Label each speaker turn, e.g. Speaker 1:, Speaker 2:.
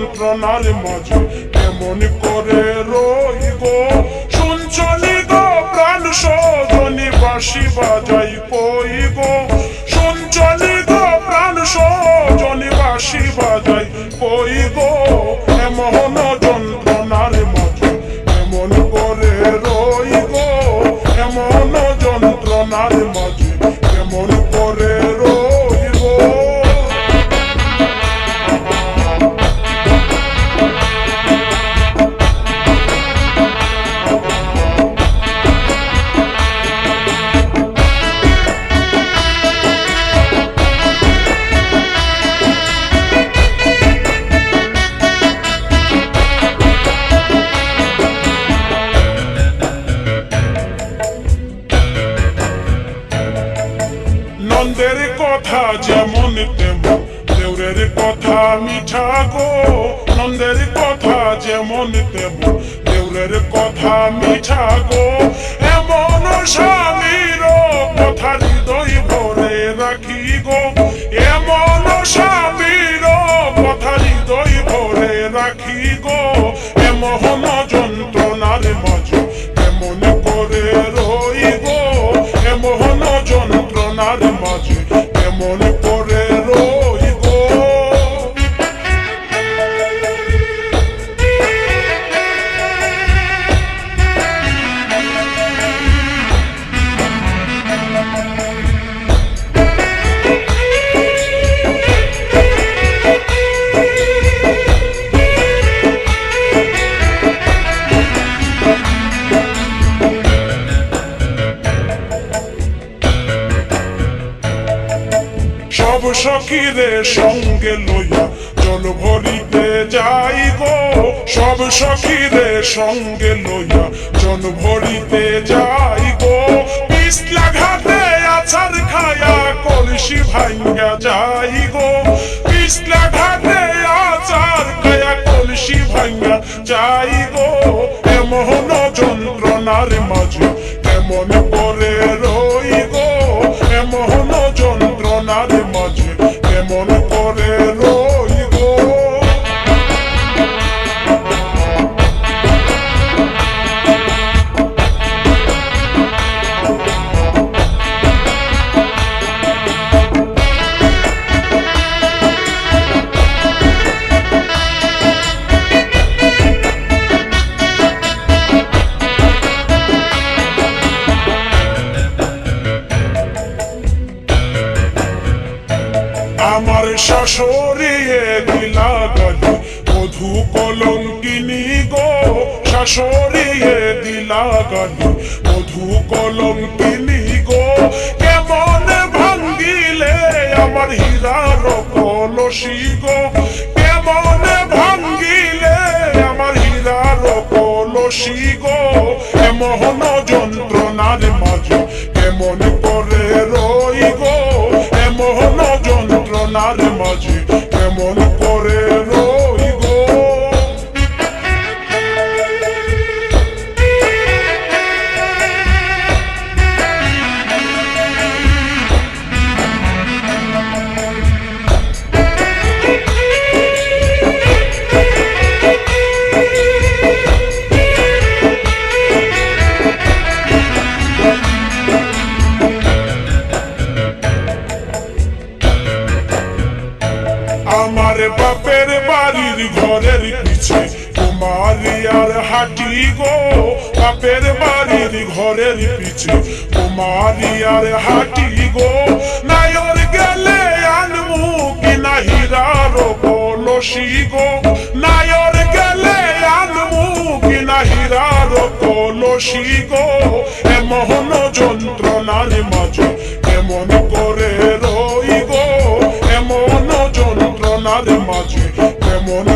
Speaker 1: যন্ত্রণার মাঝে কেমন করে রই গো শুনছনি গো প্রাণ সজনি বাসি বাজাই কই তেমন দেউরের কথা মিঠা গো নন্দের কথা যেমন দেউরের কথা মিঠা গো এমন স্বামীর কথা হৃদয় ভরে রাখি গো। এমন স্বামীর কথা হৃদয় ভরে রাখি গো। এমন যন্ত্রণার কেমন করে এমন যন্ত্রণার মাঝে কেমন সব সখীরে সঙ্গে লইয়া জল ভরিতে যাই গো সব সখীরে সঙ্গে লইয়া জল ভরিতে যাই গো পিছলা ঘাটে আছার খায়া কলসি ভাঙ্গা যাই গো পিছলা ঘাটে আচার খায়া কলসি ভাঙ্গা যাই গো এমন যন্ত্রণার মাঝে কেমন করে শাশুড়িয়ে দিলা গালি মধু কলঙ্কিনী গো। শাশুড়িয়ে দিলা গালি মধু কলঙ্কিনী গো। কেমন ভাঙ্গিলে আমার হীরার কলসি গো। কেমন ভাঙ্গিলে আমার হীরার কলসি গো। এমন যন্ত্রণার মাঝে, কেমন গো, বাপের বাড়ির ঘরের পিছে, কুমারিয়ার হাটি গো। নায়র গেলে আনমু কিনা হীরার কলসি গো। নায়র গেলে আনমু কিনা হীরার কলসি গো। এমন যন্ত্রণার মাঝে কেমন করে রই গো। এমন যন্ত্রণার মাঝে কেমন